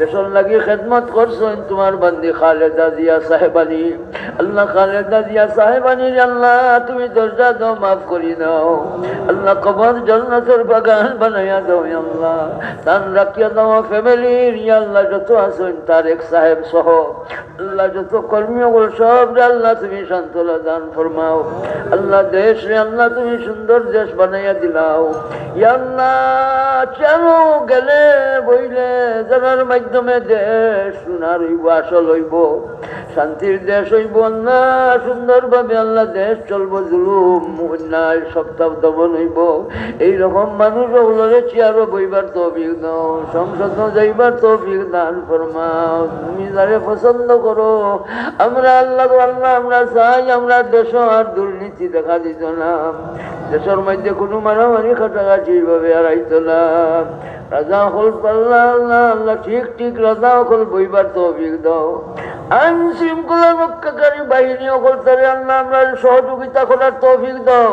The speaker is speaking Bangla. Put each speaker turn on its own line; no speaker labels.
দেশর লাগি খেদমত করছেন তোমার বান্দি খালেদা জিয়া সাহেবানি। আল্লাহ খালেদা জিয়া সাহেবানি, আল্লাহ, তুমি দরজা দাও, মাফ করি দাও আল্লাহ কবর জন্নতর বাগান বানাইয়া দাও আল্লাহ। তান রাখিয়া দাও ফ্যামিলির আল্লাহ, যত আছেন তারেক সাহেব সহ। আল্লাহ, যত কর্মী সব রে, আল্লাহ, তুমি শান্তলা দান ফরমাও। আল্লাহ, দেশ আল্লাহ, তুমি সুন্দর দেশ বানাইয়া দিলাও। আল্লাহ কেন গেলে বইলে জানার মাধ্যমে দেশ সোনার আসল হইব। শান্তির দেশ হইব আল্লাহ সুন্দরভাবে আল্লাহ দেশ চলবো, জুলুম, অন্যায়, সপ্তাহ দমন হইব। এইরকম মানুষ ওগুলোরে চেয়ারও বইবার তৌফিক দাও, সংসদ যাইবার তৌফিক দান ফরমাও, তুমি যারে পছন্দ করো। আমরা আল্লাহ আল্লাহ, আমরা চাই, আমরা দেশ আর দুর্নীতি দেখা দিত না। দেশের মধ্যে কোনো মারামারি কাটাকাটি ভাবে হারাইতো না। রাজা হল পাল্লা, আল্লাহ আল্লাহ, ঠিক ঠিক রাজা হল বইবার তৌফিক দাও। আইন শৃঙ্খলা রক্ষাকারী বাহিনী অকল তারে আল্লাহ আমরা সহযোগিতা করার তৌফিক দাও।